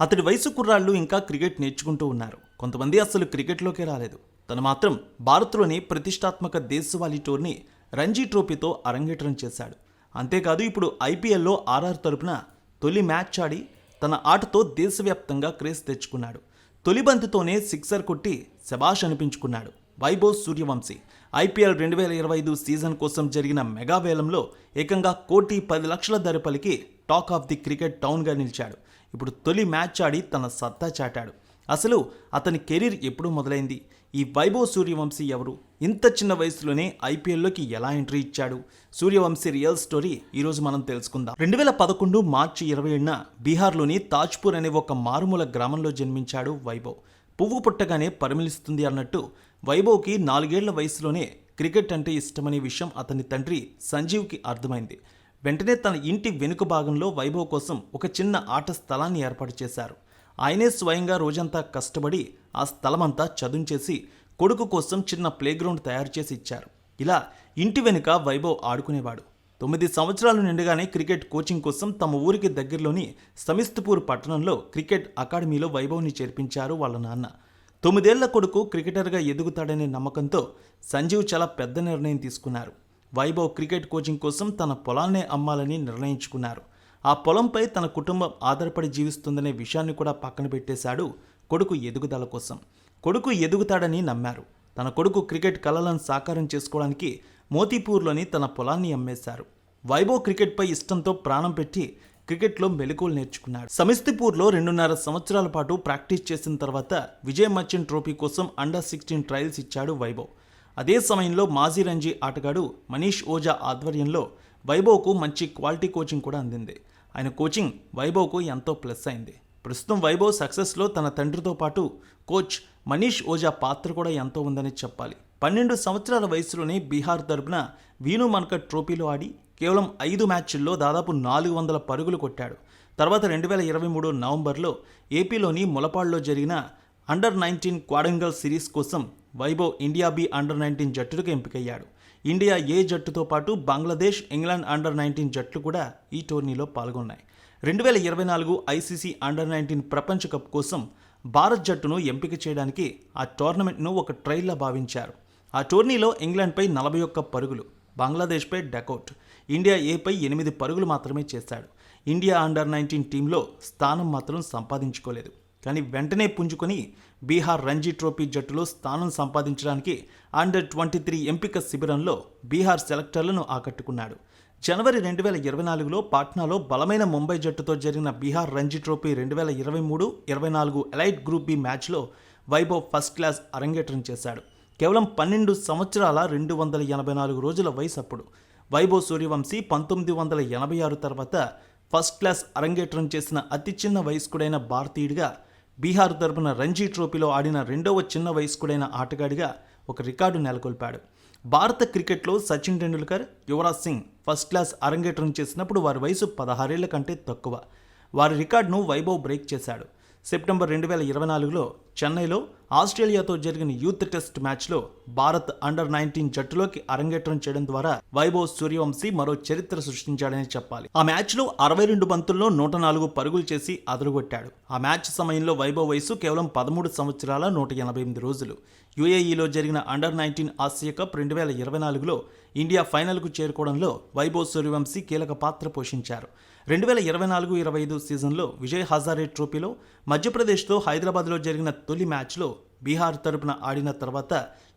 అతడి వయసు కుర్రాళ్ళు ఇంకా క్రికెట్ నేర్చుకుంటూ ఉన్నారు. కొంతమంది అసలు క్రికెట్లోకే రాలేదు. తను మాత్రం భారత్లోని ప్రతిష్టాత్మక దేశవాళీ టూర్ని రంజీ ట్రోఫీతో అరంగేట్రం చేశాడు. అంతేకాదు ఇప్పుడు ఐపీఎల్లో ఆర్ఆర్ తరపున తొలి మ్యాచ్ ఆడి తన ఆటతో దేశవ్యాప్తంగా క్రేజ్ తెచ్చుకున్నాడు. తొలి బంతితోనే సిక్సర్ కొట్టి శబాష్ అనిపించుకున్నాడు. వైభవ్ సూర్యవంశీ ఐపీఎల్ రెండు వేల ఇరవై ఐదు సీజన్ కోసం జరిగిన మెగా వేలంలో ఏకంగా కోటి పది లక్షల ధర పలికి టాక్ ఆఫ్ ది క్రికెట్ టౌన్గా నిలిచాడు. ఇప్పుడు తొలి మ్యాచ్ ఆడి తన సత్తా చాటాడు. అసలు అతని కెరీర్ ఎప్పుడు మొదలైంది? ఈ వైభవ్ సూర్యవంశీ ఎవరు? ఇంత చిన్న వయసులోనే ఐపీఎల్లోకి ఎలా ఎంట్రీ ఇచ్చాడు? సూర్యవంశీ రియల్ స్టోరీ ఈరోజు మనం తెలుసుకుందాం. రెండు వేల పదకొండు మార్చి ఇరవై ఏడున బీహార్లోని తాజ్పూర్ అనే ఒక మారుమూల గ్రామంలో జన్మించాడు వైభవ్. పువ్వు పుట్టగానే పరిమళిస్తుంది అన్నట్టు వైభవ్కి నాలుగేళ్ళ వయసులోనే క్రికెట్ అంటే ఇష్టమనే విషయం అతని తండ్రి సంజీవ్కి అర్థమైంది. వెంటనే తన ఇంటి వెనుక భాగంలో వైభవ్ కోసం ఒక చిన్న ఆట స్థలాన్ని ఏర్పాటు చేశారు. ఆయనే స్వయంగా రోజంతా కష్టపడి ఆ స్థలమంతా చదుంచేసి కొడుకు కోసం చిన్న ప్లేగ్రౌండ్ తయారు చేసి ఇచ్చారు. ఇలా ఇంటి వెనుక వైభవ్ ఆడుకునేవాడు. తొమ్మిది సంవత్సరాలు నిండగానే క్రికెట్ కోచింగ్ కోసం తమ ఊరికి దగ్గరలోని సమిస్తపూర్ పట్టణంలో క్రికెట్ అకాడమీలో వైభవ్ని చేర్పించారు వాళ్ళ నాన్న. తొమ్మిదేళ్ళ కొడుకు క్రికెటర్గా ఎదుగుతాడనే నమ్మకంతో సంజీవ్ చాలా పెద్ద నిర్ణయం తీసుకున్నారు. వైభవ్ క్రికెట్ కోచింగ్ కోసం తన పొలాన్నే అమ్మాలని నిర్ణయించుకున్నారు. ఆ పొలంపై తన కుటుంబం ఆధారపడి జీవిస్తుందనే విషయాన్ని కూడా పక్కన పెట్టేశాడు కొడుకు ఎదుగుదల కోసం. కొడుకు ఎదుగుతాడని నమ్మారు. తన కొడుకు క్రికెట్ కలలను సాకారం చేసుకోవడానికి మోతీపూర్లోని తన పొలాన్ని అమ్మేశారు. వైభవ్ క్రికెట్పై ఇష్టంతో ప్రాణం పెట్టి క్రికెట్లో మెలకువలు నేర్చుకున్నాడు. సమిస్తిపూర్లో రెండున్నర సంవత్సరాల పాటు ప్రాక్టీస్ చేసిన తర్వాత విజయ్ మర్చెంట్ ట్రోఫీ కోసం అండర్ సిక్స్టీన్ ట్రయల్స్ ఇచ్చాడు వైభవ్. అదే సమయంలో మాజీ రంజీ ఆటగాడు మనీష్ ఓజా ఆధ్వర్యంలో వైభవ్కు మంచి క్వాలిటీ కోచింగ్ కూడా అందింది. ఆయన కోచింగ్ వైభవ్కు ఎంతో ప్లస్ అయింది. ప్రస్తుతం వైభవ్ సక్సెస్లో తన తండ్రితో పాటు కోచ్ మనీష్ ఓజా పాత్ర కూడా ఎంతో ఉందని చెప్పాలి. పన్నెండు సంవత్సరాల వయసులోనే బీహార్ తరపున వీను మన్కట్ ట్రోఫీలో ఆడి కేవలం ఐదు మ్యాచ్ల్లో దాదాపు నాలుగు వందల పరుగులు కొట్టాడు. తర్వాత రెండు వేల ఇరవై మూడు నవంబర్లో ఏపీలోని ములపాడులో జరిగిన అండర్ నైన్టీన్ క్వాడంగల్ సిరీస్ కోసం Vaibhav India B under nineteen జట్టుకు ఎంపికయ్యాడు. ఇండియా ఏ జట్టుతో పాటు బంగ్లాదేశ్ ఇంగ్లాండ్ అండర్ నైన్టీన్ జట్లు కూడా ఈ టోర్నీలో పాల్గొన్నాయి. రెండు వేల ఇరవై నాలుగు ఐసీసీ అండర్ నైన్టీన్ ప్రపంచ కప్ కోసం భారత్ జట్టును ఎంపిక చేయడానికి ఆ టోర్నమెంట్ను ఒక ట్రైల్లా భావించారు. ఆ టోర్నీలో ఇంగ్లాండ్పై నలభై ఒక్క పరుగులు బంగ్లాదేశ్పై డకౌట్ ఇండియా ఏపై ఎనిమిది పరుగులు మాత్రమే చేశాడు. ఇండియా అండర్ నైన్టీన్ టీంలో స్థానం మాత్రం సంపాదించుకోలేదు. కానీ వెంటనే పుంజుకొని బీహార్ రంజీ ట్రోఫీ జట్టులో స్థానం సంపాదించడానికి అండర్ ట్వంటీ త్రీ ఎంపిక శిబిరంలో బీహార్ సెలెక్టర్లను ఆకట్టుకున్నాడు. జనవరి రెండు వేల ఇరవై నాలుగులో పాట్నాలో బలమైన ముంబై జట్టుతో జరిగిన బీహార్ రంజీ ట్రోఫీ రెండు వేల ఇరవై మూడు ఇరవై నాలుగు ఎలైట్ గ్రూప్ బి మ్యాచ్లో వైభవ్ ఫస్ట్ క్లాస్ అరంగేట్రం చేశాడు. కేవలం పన్నెండు సంవత్సరాల రెండు వందల ఎనభై నాలుగు రోజుల వయసు అప్పుడు. వైభవ్ సూర్యవంశీ పంతొమ్మిది వందల ఎనభై ఆరు తర్వాత ఫస్ట్ క్లాస్ అరంగేట్రం చేసిన అతి చిన్న వయస్కుడైన భారతీయుడిగా బీహార్ తరపున రంజీ ట్రోఫీలో ఆడిన రెండవ చిన్న వయస్కుడైన ఆటగాడిగా ఒక రికార్డు నెలకొల్పాడు. భారత క్రికెట్లో సచిన్ టెండూల్కర్ యువరాజ్ సింగ్ ఫస్ట్ క్లాస్ అరంగేట్రం చేసినప్పుడు వారి వయసు పదహారేళ్ళ కంటే తక్కువ. వారి రికార్డును వైభవ్ బ్రేక్ చేశాడు. సెప్టెంబర్ రెండు వేల ఇరవై నాలుగులో చెన్నైలో ఆస్ట్రేలియాతో జరిగిన యూత్ టెస్ట్ మ్యాచ్లో భారత్ అండర్ నైన్టీన్ జట్టులోకి అరంగేట్రం చేయడం ద్వారా వైభవ్ సూర్యవంశీ మరో చరిత్ర సృష్టించాడని చెప్పాలి. ఆ మ్యాచ్లో అరవై రెండు బంతుల్లో నూట నాలుగు పరుగులు చేసి అదరగొట్టాడు. ఆ మ్యాచ్ సమయంలో వైభవ్ వయసు కేవలం పదమూడు సంవత్సరాల నూట ఎనభై ఎనిమిది రోజులు. యుఏఈలో జరిగిన అండర్ నైన్టీన్ ఆసియా కప్ రెండు వేల ఇరవై నాలుగులో ఇండియా ఫైనల్కు చేరుకోవడంలో వైభవ్ సూర్యవంశీ కీలక పాత్ర పోషించారు. రెండు వేల ఇరవై నాలుగు ఇరవై ఐదు సీజన్లో విజయ్ హజారే ట్రోఫీలో మధ్యప్రదేశ్తో హైదరాబాద్లో జరిగిన తొలి మ్యాచ్లో బీహార్ తరపున ఆడిన తర్వాత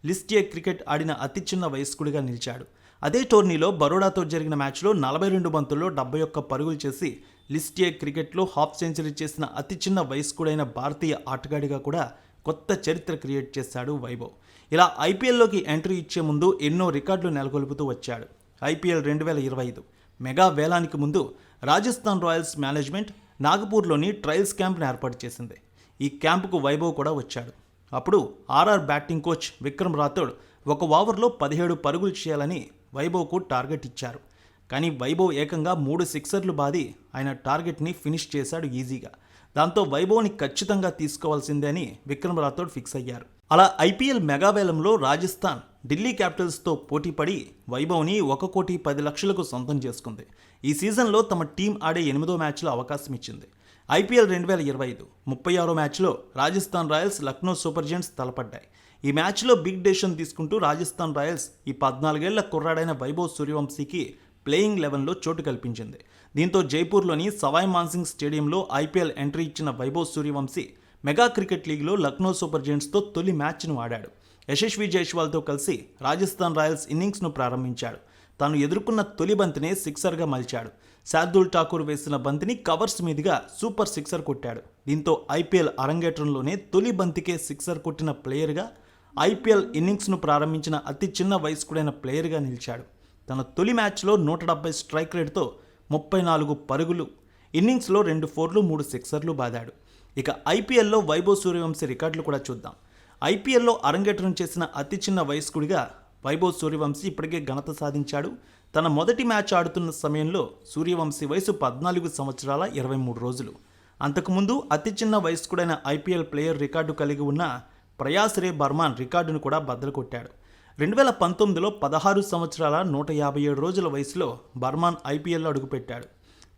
లిస్ట్ ఏ క్రికెట్ ఆడిన అతి చిన్న వయస్కుడిగా నిలిచాడు. అదే టోర్నీలో బరోడాతో జరిగిన మ్యాచ్లో నలభై రెండు బంతుల్లో డెబ్బై ఒక్క పరుగులు చేసి లిస్ట్ ఏ క్రికెట్లో హాఫ్ సెంచరీ చేసిన అతి చిన్న వయస్కుడైన భారతీయ ఆటగాడిగా కూడా కొత్త చరిత్ర క్రియేట్ చేశాడు వైభవ్. ఇలా ఐపీఎల్లోకి ఎంట్రీ ఇచ్చే ముందు ఎన్నో రికార్డులు నెలకొల్పుతూ వచ్చాడు. ఐపీఎల్ రెండు వేల ఇరవై ఐదు మెగా వేలానికి ముందు రాజస్థాన్ రాయల్స్ మేనేజ్మెంట్ నాగపూర్లోని ట్రయల్స్ క్యాంప్ను ఏర్పాటు చేసింది. ఈ క్యాంపుకు వైభవ్ కూడా వచ్చాడు. అప్పుడు RR batting coach Vikram Rathore ఒక ఓవర్లో పదిహేడు పరుగులు చేయాలని వైభవ్కు టార్గెట్ ఇచ్చారు. కానీ వైభవ్ ఏకంగా మూడు సిక్సర్లు బాది ఆయన టార్గెట్ని ఫినిష్ చేశాడు ఈజీగా. దాంతో వైభవ్ని ఖచ్చితంగా తీసుకోవాల్సిందే అని విక్రమ్ రాథోడ్ ఫిక్స్ అయ్యారు. అలా ఐపీఎల్ మెగావేలంలో రాజస్థాన్ ఢిల్లీ క్యాపిటల్స్తో పోటీపడి వైభవ్ని ఒక కోటి పది లక్షలకు సొంతం చేసుకుంది. ఈ సీజన్లో తమ టీం ఆడే ఎనిమిదో మ్యాచ్లో అవకాశం ఇచ్చింది. ఐపీఎల్ రెండు వేల ఇరవై ఐదు ముప్పై ఆరో మ్యాచ్లో Rajasthan Royals Lucknow Super Giants తలపడ్డాయి. ఈ మ్యాచ్లో బిగ్ డెసిషన్ తీసుకుంటూ రాజస్థాన్ రాయల్స్ ఈ పద్నాలుగేళ్ళ కుర్రాడైన వైభవ్ సూర్యవంశీకి ప్లేయింగ్ లెవెన్లో చోటు కల్పించింది. దీంతో జైపూర్లోని సవాయ్ మాన్సింగ్ స్టేడియంలో ఐపీఎల్ ఎంట్రీ ఇచ్చిన వైభవ్ సూర్యవంశీ మెగా క్రికెట్ లీగ్లో లక్నో సూపర్ జెంట్స్తో తొలి మ్యాచ్ను ఆడాడు. యశస్వి జైష్వాల్తో కలిసి రాజస్థాన్ రాయల్స్ ఇన్నింగ్స్ను ప్రారంభించాడు. తాను ఎదుర్కొన్న తొలి బంతినే సిక్సర్గా మలిచాడు. శార్దుల్ ఠాకూర్ వేసిన బంతిని కవర్స్ మీదుగా సూపర్ సిక్సర్ కొట్టాడు. దీంతో ఐపీఎల్ అరంగేట్రంలోనే తొలి బంతికే సిక్సర్ కొట్టిన ప్లేయర్గా ఐపీఎల్ ఇన్నింగ్స్ను ప్రారంభించిన అతి చిన్న వయస్కుడైన ప్లేయర్గా నిలిచాడు. తన తొలి మ్యాచ్లో నూట డెబ్బై స్ట్రైక్ రేట్తో ముప్పై నాలుగు పరుగులు ఇన్నింగ్స్లో రెండు ఫోర్లు మూడు సిక్సర్లు బాదాడు. ఇక ఐపీఎల్లో వైభవ్ సూర్యవంశీ రికార్డులు కూడా చూద్దాం. ఐపీఎల్లో అరంగేట్రం చేసిన అతి చిన్న వయస్కుడిగా వైభవ్ సూర్యవంశీ ఇప్పటికే ఘనత సాధించాడు. తన మొదటి మ్యాచ్ ఆడుతున్న సమయంలో సూర్యవంశీ వయసు పద్నాలుగు సంవత్సరాల ఇరవై మూడు రోజులు. అంతకుముందు అతి చిన్న వయస్కుడైన ఐపీఎల్ ప్లేయర్ రికార్డు కలిగి ఉన్న ప్రయాస్ రే బర్మాన్ రికార్డును కూడా బద్దలు కొట్టాడు. రెండు వేల పంతొమ్మిదిలో పదహారు సంవత్సరాల నూట యాభై ఏడు రోజుల వయసులో బర్మాన్ ఐపీఎల్లో అడుగుపెట్టాడు.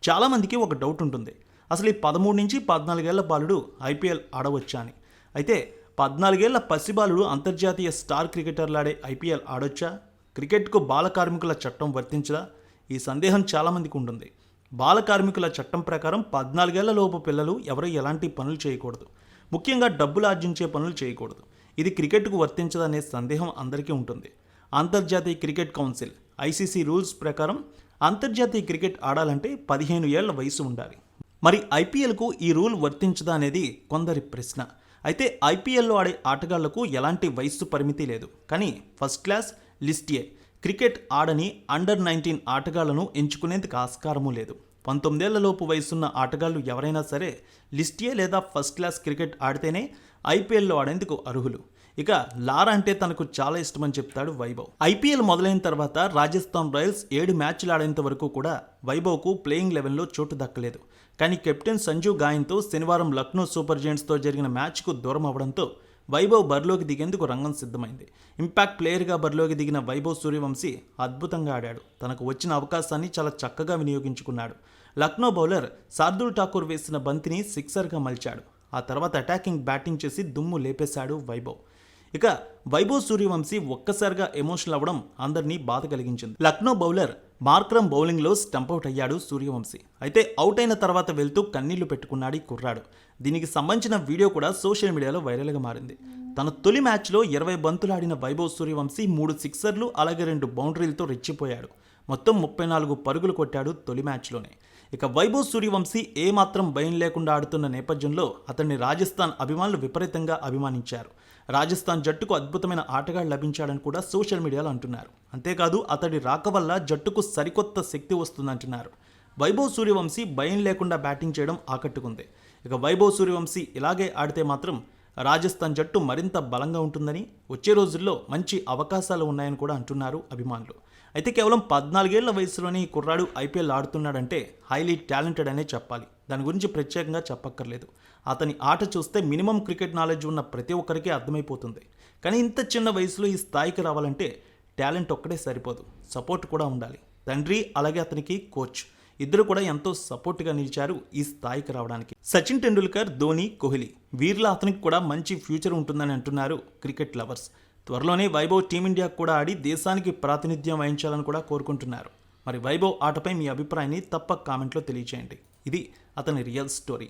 చాలామందికి ఒక డౌట్ ఉంటుంది. అసలు ఈ పదమూడు నుంచి పద్నాలుగేళ్ళ బాలుడు ఐపీఎల్ ఆడవచ్చా అని అయితే పద్నాలుగేళ్ళ పసిబాలుడు అంతర్జాతీయ స్టార్ క్రికెటర్లాడే ఐపీఎల్ ఆడొచ్చా? క్రికెట్కు బాల కార్మికుల చట్టం వర్తించదా? ఈ సందేహం చాలామందికి ఉంటుంది. బాల కార్మికుల చట్టం ప్రకారం పద్నాలుగేళ్ళ లోపు పిల్లలు ఎవరు ఎలాంటి పనులు చేయకూడదు. ముఖ్యంగా డబ్బులు ఆర్జించే పనులు చేయకూడదు. ఇది క్రికెట్కు వర్తించదనే సందేహం అందరికీ ఉంటుంది. అంతర్జాతీయ క్రికెట్ కౌన్సిల్ ఐసీసీ రూల్స్ ప్రకారం అంతర్జాతీయ క్రికెట్ ఆడాలంటే పదిహేను ఏళ్ళ వయసు ఉండాలి. మరి ఐపీఎల్కు ఈ రూల్ వర్తించదా అనేది కొందరి ప్రశ్న. అయితే ఐపీఎల్లో ఆడే ఆటగాళ్ళకు ఎలాంటి వయస్సు పరిమితి లేదు. కానీ first class list A cricket ఆడని అండర్ నైన్టీన్ ఆటగాళ్ళను ఎంచుకునేందుకు ఆస్కారము లేదు. పంతొమ్మిదేళ్ళలోపు వయసున్న ఆటగాళ్ళు ఎవరైనా సరే లిస్ట్ ఏ లేదా ఫస్ట్ క్లాస్ క్రికెట్ ఆడితేనే ఐపీఎల్లో ఆడేందుకు అర్హులు. ఇక లారా అంటే తనకు చాలా ఇష్టమని చెప్తాడు వైభవ్. ఐపీఎల్ మొదలైన తర్వాత రాజస్థాన్ రాయల్స్ ఏడు మ్యాచ్లు ఆడేంత వరకు కూడా వైభవ్కు ప్లేయింగ్ లెవెన్లో చోటు దక్కలేదు. కానీ కెప్టెన్ సంజు గాయంతో శనివారం లక్నో సూపర్ జెయింట్స్తో జరిగిన మ్యాచ్కు దూరం అవడంతో వైభవ్ బరిలోకి దిగేందుకు రంగం సిద్ధమైంది. ఇంపాక్ట్ ప్లేయర్గా బరిలోకి దిగిన వైభవ్ సూర్యవంశీ అద్భుతంగా ఆడాడు. తనకు వచ్చిన అవకాశాన్ని చాలా చక్కగా వినియోగించుకున్నాడు. లక్నో బౌలర్ శార్దుల్ ఠాకూర్ వేసిన బంతిని సిక్సర్గా మలిచాడు. ఆ తర్వాత అటాకింగ్ బ్యాటింగ్ చేసి దుమ్ము లేపేశాడు వైభవ్. ఇక వైభవ్ సూర్యవంశీ ఒక్కసారిగా ఎమోషనల్ అవ్వడం అందరినీ బాధ కలిగించింది. లక్నో బౌలర్ మార్క్రమ్ బౌలింగ్లో స్టంపౌట్ అయ్యాడు సూర్యవంశీ. అయితే అవుట్ అయిన తర్వాత వెళ్తూ కన్నీళ్ళు పెట్టుకున్నాడు ఈ కుర్రాడు. దీనికి సంబంధించిన వీడియో కూడా సోషల్ మీడియాలో వైరల్గా మారింది. తన తొలి మ్యాచ్లో ఇరవై బంతులు ఆడిన వైభవ్ సూర్యవంశీ మూడు సిక్సర్లు అలాగే రెండు బౌండరీలతో రెచ్చిపోయాడు. మొత్తం ముప్పై నాలుగు పరుగులు కొట్టాడు తొలి మ్యాచ్లోనే. ఇక వైభవ్ సూర్యవంశీ ఏమాత్రం భయం లేకుండా ఆడుతున్న నేపథ్యంలో అతన్ని రాజస్థాన్ అభిమానులు విపరీతంగా అభిమానించారు. రాజస్థాన్ జట్టుకు అద్భుతమైన ఆటగాడు లభించాడని కూడా సోషల్ మీడియాలో అంటున్నారు. అంతేకాదు అతడి రాక వల్ల జట్టుకు సరికొత్త శక్తి వస్తుందంటున్నారు. వైభవ్ సూర్యవంశీ భయం లేకుండా బ్యాటింగ్ చేయడం ఆకట్టుకుంది. ఇక వైభవ్ సూర్యవంశీ ఇలాగే ఆడితే మాత్రం రాజస్థాన్ జట్టు మరింత బలంగా ఉంటుందని వచ్చే రోజుల్లో మంచి అవకాశాలు ఉన్నాయని కూడా అంటున్నారు అభిమానులు. అయితే కేవలం పద్నాలుగేళ్ళ వయసులోనే ఈ కుర్రాడు ఐపీఎల్ ఆడుతున్నాడంటే హైలీ టాలెంటెడ్ అనే చెప్పాలి. దాని గురించి ప్రత్యేకంగా చెప్పక్కర్లేదు. అతని ఆట చూస్తే మినిమం క్రికెట్ నాలెడ్జ్ ఉన్న ప్రతి ఒక్కరికి అర్థమైపోతుంది. కానీ ఇంత చిన్న వయసులో ఈ స్థాయికి రావాలంటే టాలెంట్ ఒక్కడే సరిపోదు. సపోర్ట్ కూడా ఉండాలి. తండ్రి అలాగే అతనికి కోచ్ ఇద్దరు కూడా ఎంతో సపోర్ట్గా నిలిచారు ఈ స్థాయికి రావడానికి. సచిన్ టెండూల్కర్ ధోని కోహ్లీ వీరిలో అతనికి కూడా మంచి ఫ్యూచర్ ఉంటుందని అంటున్నారు క్రికెట్ లవర్స్. త్వరలోనే వైభవ్ టీమిండియా కూడా ఆడి దేశానికి ప్రాతినిధ్యం వహించాలని కూడా కోరుకుంటున్నారు. మరి వైభవ్ ఆటపై మీ అభిప్రాయాన్ని తప్పక కామెంట్లో తెలియచేయండి. ఇది అతని రియల్ స్టోరీ.